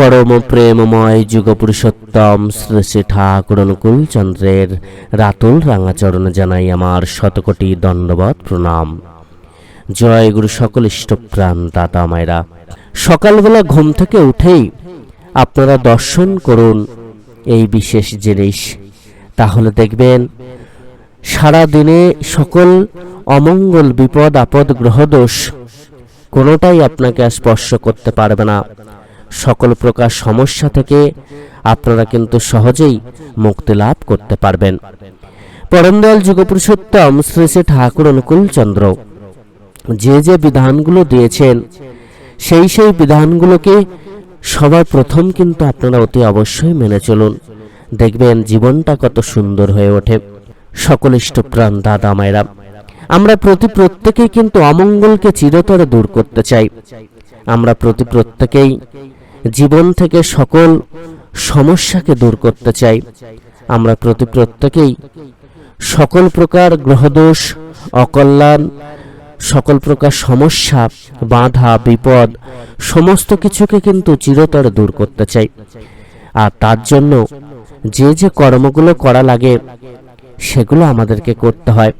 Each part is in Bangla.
পরম প্রেমময় যুগপুরুষোত্তম শ্রী ঠাকুর অনুকূল চন্দ্রের রাতুল রাঙাচরণ জানাই আমার শতকোটি দণ্ডবত প্রণাম। জয় গুরু সকল ইষ্টপ্রাণ দাতা মায়েরা। সকালবেলা ঘুম থেকে উঠেই আপনারা দর্শন করুন এই বিশেষ জিনিস। তাহলে দেখবেন সারা দিনে সকল অমঙ্গল বিপদ আপদ গ্রহদোষ কোনোটাই আপনাকে স্পর্শ করতে পারবে না। সকল প্রকার সমস্যা থেকে আপনারা কিন্তু সহজেই মুক্তি লাভ করতে পারবেন। পরমদয়াল যুগপুরুষোত্তম শ্রী শ্রী ঠাকুর অনুকূল চন্দ্র যে যে বিধানগুলো দিয়েছেন, সেই সেই বিধানগুলোকে সবার প্রথম কিন্তু আপনারা অতি অবশ্যই মেনে চলুন। দেখবেন জীবনটা কত সুন্দর হয়ে ওঠে। সকল ইষ্টপ্রাণ দাদা মায়েরা, আমরা প্রতি প্রত্যেকেই কিন্তু অমঙ্গলকে চিরতরে দূর করতে চাই। আমরা প্রতি প্রত্যেকেই জীবন থেকে সকল সমস্যাকে দূর করতে চাই। আমরা প্রতি প্রত্যেকেই সকল প্রকার গ্রহদোষ, অকল্যাণ, সকল প্রকার সমস্যা, বাধা, বিপদ, সমস্ত কিছুকে কিন্তু চিরতরে দূর করতে চাই। আর তার জন্য যে যে কর্মগুলো করা লাগে, সেগুলো আমাদেরকে করতে হয়।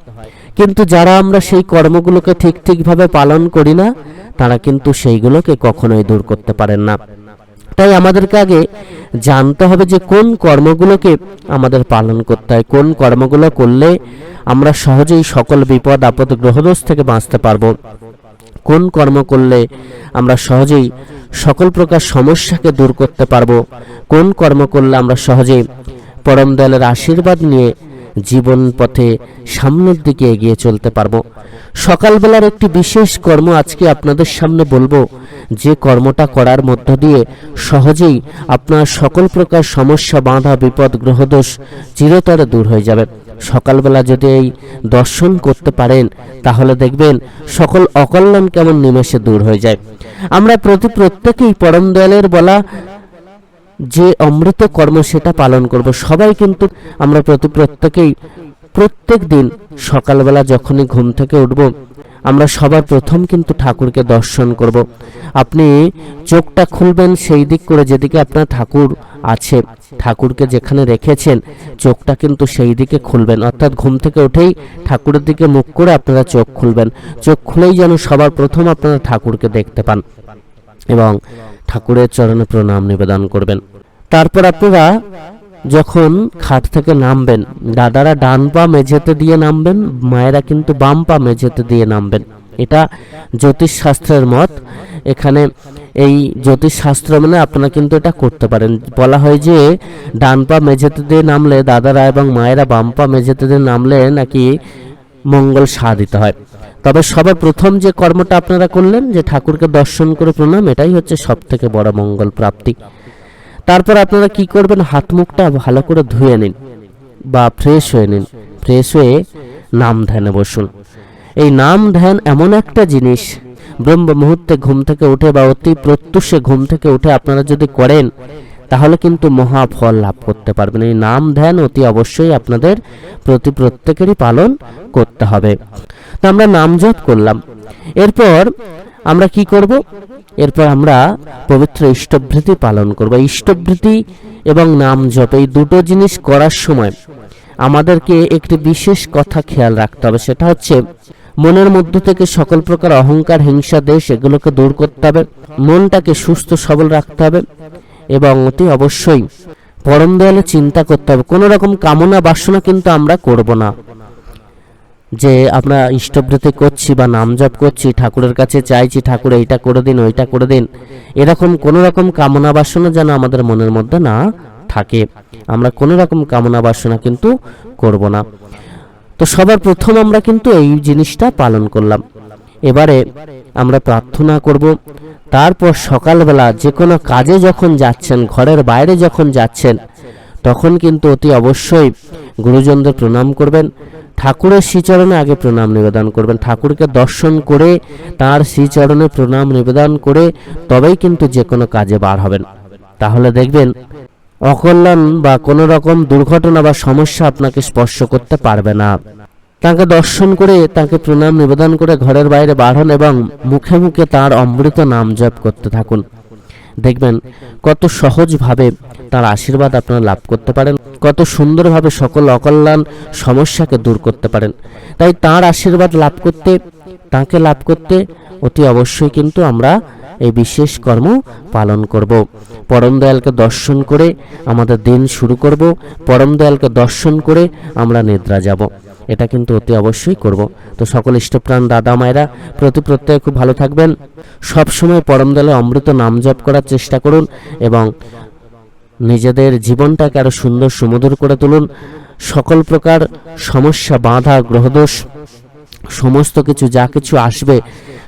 কিন্তু যারা আমরা সেই কর্মগুলোকে ঠিক ঠিকভাবে পালন করি না, তারা কিন্তু সেইগুলোকে কখনোই দূর করতে পারেন না। তাই আমাদেরকে আগে জানতে হবে যে কোন কর্মগুলোকে আমাদের পালন করতে হয়, কোন কর্মগুলো করলে আমরা সহজেই সকল বিপদ, আপদ, গ্রহদোষ থেকে বাঁচতে পারব। কোন কর্ম করলে আমরা সহজেই সকল প্রকার সমস্যাকে দূর করতে পারব? কোন কর্ম করলে আমরা সহজেই পরম দয়ালের আশীর্বাদ নিয়ে জীবন পথে সামনের দিকে এগিয়ে চলতে পারব। সকালবেলার একটি বিশেষ কর্ম আজকে আপনাদের সামনে বলব। যে কর্মটা করার মধ্য দিয়ে সহজেই আপনার সকল প্রকার সমস্যা, বাধা, বিপদ, গ্রহদোষ চিরতরে দূর হয়ে যাবে। সকালবেলা যদি এই দর্শন করতে পারেন, তাহলে দেখবেন সকল অকল্যাণ কেমন নিমেষে দূর হয়ে যায়। আমরা প্রতি প্রত্যেকেই পরম দয়ালের বলা যে অমৃত কর্ম সেটা পালন করব। সবাই কিন্তু আমরা প্রতি প্রত্যেকেই প্রত্যেক দিন সকালবেলা যখনই ঘুম থেকে উঠব, আমরা সবার প্রথম কিন্তু ঠাকুরকে দর্শন করব। আপনি চোখটা খুলবেন সেই দিক করে যেদিকে আপনার ঠাকুর আছে, ঠাকুরকে যেখানে রেখেছেন, চোখটা কিন্তু সেই দিকে খুলবেন। অর্থাৎ ঘুম থেকে উঠেই ঠাকুরের দিকে মুখ করে আপনারা চোখ খুলবেন। চোখ খুলেই যেন সবার প্রথম আপনারা ঠাকুরকে দেখতে পান এবং ঠাকুরের চরণে প্রণাম নিবেদন করবেন। তারপর আপনারা যখন খাট থেকে নামবেন, দাদারা ডান পা মেঝেতে দিয়ে নামবেন, মায়েরা কিন্তু বাম পা মেঝেতে দিয়ে নামবেন। এটা জ্যোতিষ শাস্ত্রের মত। এখানে এই জ্যোতিষ শাস্ত্র মানে আপনারা কিন্তু এটা করতে পারেন। বলা হয় যে ডান পা মেঝেতে দিয়ে নামলে দাদারা এবং মায়েরা বাম পা মেঝেতে দিয়ে নামলে নাকি মঙ্গল সাধিত হয়। তবে সবার প্রথম যে কর্মটা আপনারা করলেন, যে ঠাকুরকে দর্শন করে প্রণাম, এটাই হচ্ছে সব থেকে বড় মঙ্গল প্রাপ্তি। তারপর আপনারা কি করবেন? হাত মুখটা ভালো করে ধুয়ে নিন বা ফ্রেশ হয়ে নিন। ফ্রেশ হয়ে নাম ধ্যানে বসুন। এই নাম ধ্যান এমন একটা জিনিস, ব্রহ্ম মুহূর্তে ঘুম থেকে উঠে বা অতি প্রত্যুষে ঘুম থেকে উঠে আপনারা যদি করেন, তাহলে কিন্তু মহা ফল লাভ করতে পারবেন। এই নাম ধ্যান অতি অবশ্যই আপনাদের প্রতি প্রত্যেকেরই পালন করতে হবে। তো আমরা নাম জপ করলাম। এরপর আমরা কি করব? এরপর আমরা পবিত্র ইষ্টভৃতি পালন করব। ইষ্টভৃতি এবং নাম জপ, এই দুটো জিনিস করার সময় আমাদেরকে একটি বিশেষ কথা খেয়াল রাখতে হবে। সেটা হচ্ছে, মনের মধ্য থেকে সকল প্রকার অহংকার, হিংসা, দেশ এগুলোকে দূর করতে হবে। মনটাকে সুস্থ, সবল রাখতে হবে এবং অতি অবশ্যই পরম দয়ালে চিন্তা করতে হবে। কোনো রকম কামনা বাসনা কিন্তু আমরা করব না। যে আমরা ইষ্টবৃত্তি করছি বা নাম জপ করছি, ঠাকুরের কাছে চাইছি, ঠাকুর, এইটা করে দিন, ওইটা করে দিন। এরকম কোনো রকম কামনা বাসনা যেন আমাদের মনের মধ্যে না থাকে। আমরা কোনো রকম কামনা বাসনা কিন্তু করব না। তো সবার প্রথম আমরা কিন্তু এই জিনিসটা পালন করলাম। এবারে আমরা প্রার্থনা করব। তারপর সকালবেলা যে কোনো কাজে যখন যাচ্ছেন, ঘরের বাইরে যখন যাচ্ছেন, তখন কিন্তু অতি অবশ্যই গুরুজনদের প্রণাম করবেন। ঠাকুরের শ্রীচরণে আগে প্রণাম নিবেদন করবেন। ঠাকুরকে দর্শন করে তার শ্রীচরণে প্রণাম নিবেদন করে তবেই কিন্তু যে কোনো কাজে বার হবেন। তাহলে দেখবেন, অকল্যাণ বা কোনো রকম দুর্ঘটনা বা সমস্যা আপনাকে স্পর্শ করতে পারবে না। তাকে দর্শন করে তাকে প্রণাম নিবেদন করে ঘরের বাইরে বার এবং মুখে মুখে তার অমৃত নাম জপ করতে থাকুন। দেখবেন কত সহজভাবে তার আশীর্বাদ আপনারা লাভ করতে পারেন, কত সুন্দরভাবে সকল অকল্যাণ সমস্যাকে দূর করতে পারেন। তাই তার আশীর্বাদ লাভ করতে, তাকে লাভ করতে অতি অবশ্যই কিন্তু আমরা এই বিশেষ কর্ম পালন করব। পরম দয়ালকে দর্শন করে আমাদের দিন শুরু করব। পরম দয়ালকে দর্শন করে আমরা নিদ্রা যাব। এটা কিন্তু অতি অবশ্যই করব। তো সকল ইষ্টপ্রাণ দাদা মায়েরা, প্রতি প্রত্যয়ে খুব ভালো থাকবেন। সব সময় পরম দয়ালে অমৃত নাম জপ করার চেষ্টা করুন এবং নিজেদের জীবনটাকে আরও সুন্দর সুমধুর করে তুলুন। সকল প্রকার সমস্যা, বাধা, গ্রহদোষ, সমস্ত কিছু, যা কিছু আসবে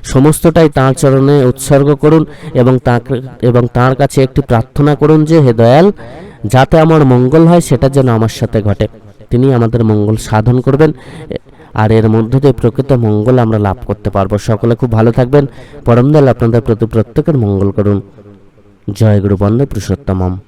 সমস্তটাই তাঁর চরণে উৎসর্গ করুন এবং তাঁকে এবং তাঁর কাছে একটি প্রার্থনা করুন যে, হে দয়াল, যাতে আমার মঙ্গল হয়, সেটা যেন আমার সাথে ঘটে। তিনি আমাদের মঙ্গল সাধন করবেন। আর এর মধ্য দিয়ে প্রকৃত মঙ্গল আমরা লাভ করতে পারব। সকলে খুব ভালো থাকবেন। পরম দয়াল আপনাদের প্রতি প্রত্যেকের মঙ্গল করুন। জয় গুরু বন্দে পুরুষোত্তমম।